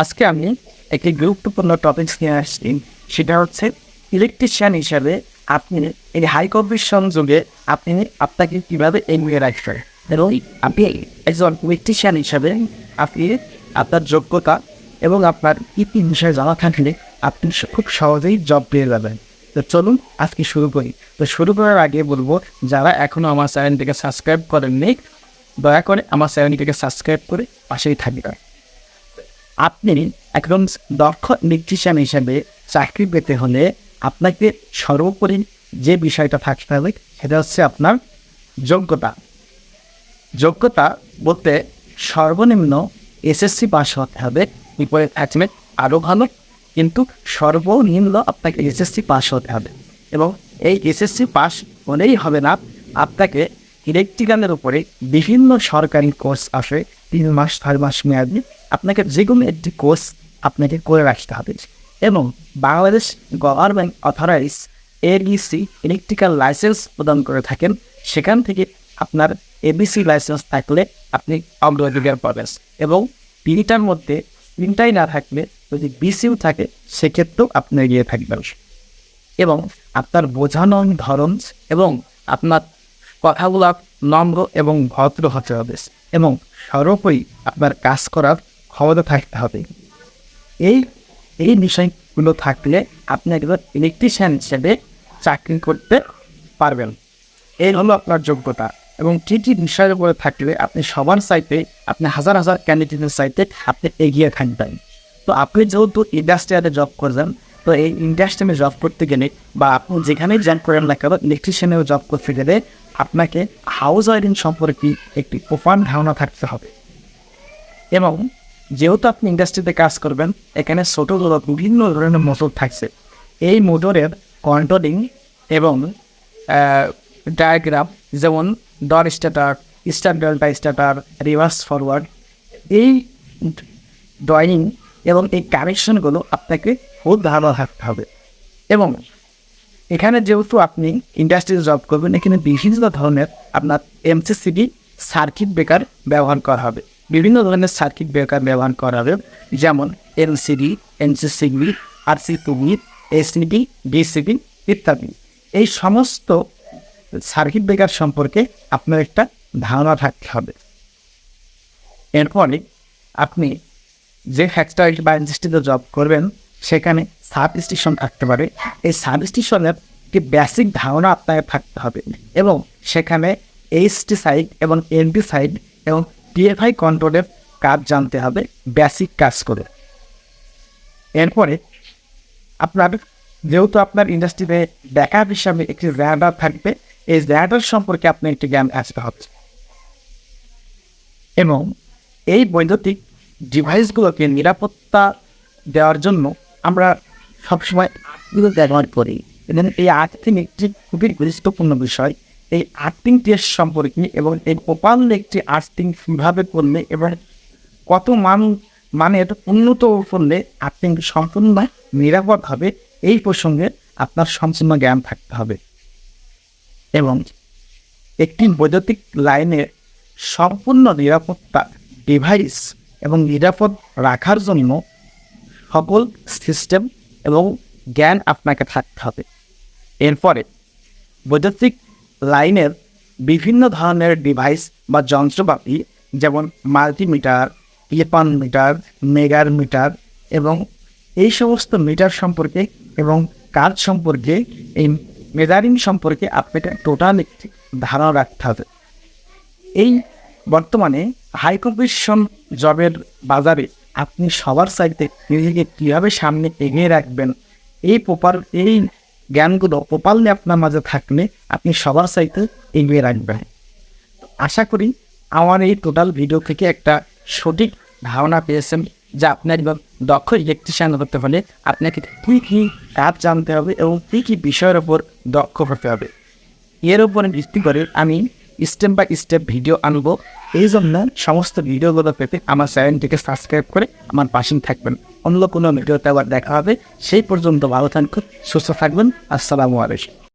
আজকে আমি একটি গুরুত্বপূর্ণ টপিক নিয়ে আসছি। সেটা হচ্ছে ইলেকট্রিশিয়ান হিসাবে আপনি এই হাই কম্পিটিশন যুগে আপনি আপনাকে কীভাবে এগিয়ে রাখবেন এবং আপনি একজন ইলেকট্রিশিয়ান হিসাবে আপনি আপনার যোগ্যতা এবং আপনার ইতি বিষয়ে জানা থাকলে আপনি খুব সহজেই জব পেয়ে যাবেন। তো চলুন আজকে শুরু করি। তো শুরু করার আগে বলব, যারা এখনও আমার চ্যানেলটিকে সাবস্ক্রাইব করেননি, দয়া করে আমার চ্যানেলটিকে সাবস্ক্রাইব করে পাশেই থাকবেন। আপনি একজন দক্ষ ইলেকট্রিশিয়ান হিসাবে চাকরি পেতে হলে আপনাকে সর্বোপরি যে বিষয়টা থাকতে হবে সেটা হচ্ছে আপনার যোগ্যতা। যোগ্যতা বলতে সর্বনিম্ন এসএসসি পাস হতে হবে, বিপরীত অ্যাচমেন্ট আরও ভালো, কিন্তু সর্বনিম্ন আপনাকে এসএসসি পাস হতে হবে এবং এই এসএসসি পাস হলেই হবে না, আপনাকে ইলেকট্রিক্যালের উপরে বিভিন্ন সরকারি কোর্স আসে, তিন মাস, চার মাস মেয়াদি আপনাকে যে কোনো একটি কোর্স আপনাকে করে রাখতে হবে এবং Bangladesh government authorize ABC electrical license প্রদান করে থাকেন। সেখান থেকে আপনার এবিসি লাইসেন্স থাকলে আপনি অগ্রাধিকার পাবেন এবং তিনটার মধ্যে তিনটাই না থাকলে যদি বিসিউ থাকে, সেক্ষেত্রেও আপনি এগিয়ে থাকবেন। এবং আপনার বোঝানোর ধরন এবং আপনার কথাগুলো নম্র এবং ভদ্র হতে হবে এবং সর্বোপরি আপনার কাজ করার ক্ষমতা থাকতে হবে। এই এই বিষয়গুলো থাকলে আপনি একজন ইলেকট্রিশিয়ান হিসেবে চাকরি করতে পারবেন। এই হলো আপনার যোগ্যতা এবং কী বিষয়ের উপরে থাকলে আপনি সবার সাইতে আপনি হাজার হাজার ক্যান্ডিডেটের সাইতে আপনি এগিয়ে থাকবেন। তো আপনি যেহেতু ইন্ডাস্ট্রিয়ালে জব করছেন, তো এই ইন্ডাস্ট্রিয়ালে জব করতে গেলে বা আপনি যেখানেই জয়েন করেন না কেন ইলেকট্রিশিয়ানেও জব করতে গেলে আপনাকে হাউস ওয়ারিং সম্পর্কে একটি প্রফান ধারণা থাকতে হবে। এবং যেহেতু আপনি ইন্ডাস্ট্রিতে কাজ করবেন, এখানে ছোটো বড়ো বিভিন্ন ধরনের মোটর থাকছে। এই মোটরের কন্ট্রোলিং এবং ডায়াগ্রাম যেমন ডর starter star delta starter reverse forward এই ড্রয়িং এবং এই কানেকশনগুলো আপনাকে খুব ধারণা থাকতে হবে। এবং এখানে যেহেতু আপনি ইন্ডাস্ট্রিতে জব করবেন, এখানে বিভিন্ন ধরনের আপনার এমসিসিবি সার্কিট ব্রেকার ব্যবহার করা হবে। বিভিন্ন ধরনের সার্কিট ব্রেকার ব্যবহার করা হবে, যেমন LCD NCCB RCPB ACD DCB ইত্যাদি। এই সমস্ত সার্কিট ব্রেকার সম্পর্কে আপনার একটা ধারণা থাকতে হবে। এরপরে আপনি যে ফ্যাক্টরি বা ইন্ডাস্ট্রিতে জব করবেন, সেখানে সাব স্টেশন থাকতে পারে। এই সাব স্টেশনের একটি বেসিক ধারণা আপনাকে থাকতে হবে এবং সেখানে এইচটি সাইড এবং এনপি সাইড এবং পিএফআই কন্ট্রোলের কাজ জানতে হবে বেসিক কাজ করে। এরপরে, আপনার, যেহেতু আপনার ইন্ডাস্ট্রিতে ব্যাকআপ হিসাবে একটি র্যাডার থাকবে, এই র্যাডার সম্পর্কে আপনি একটি জ্ঞান আসতে হচ্ছে এবং এই বৈদ্যুতিক ডিভাইসগুলোকে নিরাপত্তা দেওয়ার জন্য আমরা সবসময় ব্যবহার করি। এই আর্থিং একটি খুবই গুরুত্বপূর্ণ বিষয়। এই আর্থিং টেস্ট সম্পর্কে এবং এই প্রপাল একটি আর্থিং কীভাবে করলে এবং কত মান, মানের উন্নত করলে আর্থিং সম্পূর্ণ নিরাপদ হবে, এই প্রসঙ্গে আপনার সম্পূর্ণ জ্ঞান থাকতে হবে। এবং একটি বৈদ্যুতিক লাইনের সম্পূর্ণ নিরাপত্তা ডিভাইস এবং নিরাপদ রাখার জন্য সকল সিস্টেম এবং জ্ঞান আপনাকে থাকতে হবে। এরপরে বৈদ্যুতিক লাইনের বিভিন্ন ধরনের ডিভাইস বা যন্ত্রপাতি, যেমন মাল্টিমিটার ইলেপান মিটার মেগার মিটার এবং এই সমস্ত মিটার সম্পর্কে এবং কাজ সম্পর্কে, এই মেজারিং সম্পর্কে আপনাকে টোটাল একটি ধারণা রাখতে হবে। এই বর্তমানে হাই কম্পিটিশন জবের বাজারে আপনি সবার সাইডে নিজেকে কীভাবে সামনে এগিয়ে রাখবেন, এই প্রপার এই জ্ঞানগুলো প্রপারলি আপনার মাঝে থাকলে আপনি সবার চাইতে এগিয়ে রাখবেন। আশা করি আমার এই টোটাল ভিডিও থেকে একটা সঠিক ধারণা পেয়েছেন যা আপনার দক্ষ ইলেকট্রিশিয়ান হতে হলে আপনাকে কী কী অ্যাপ জানতে হবে এবং কী কী বিষয়ের ওপর দক্ষ হতে হবে। এর উপরে ভিত্তি করে আমি স্টেপ বাই স্টেপ ভিডিও আনব। এই জন্য সমস্ত ভিডিওগুলো পেতে আমার চ্যানেলটিকে সাবস্ক্রাইব করে আমার পাশে থাকবেন। অন্য কোনো ভিডিওতে আবার দেখা হবে। সেই পর্যন্ত ভালো থাকুন সুস্থ থাকবেন। আসসালামু আলাইকুম।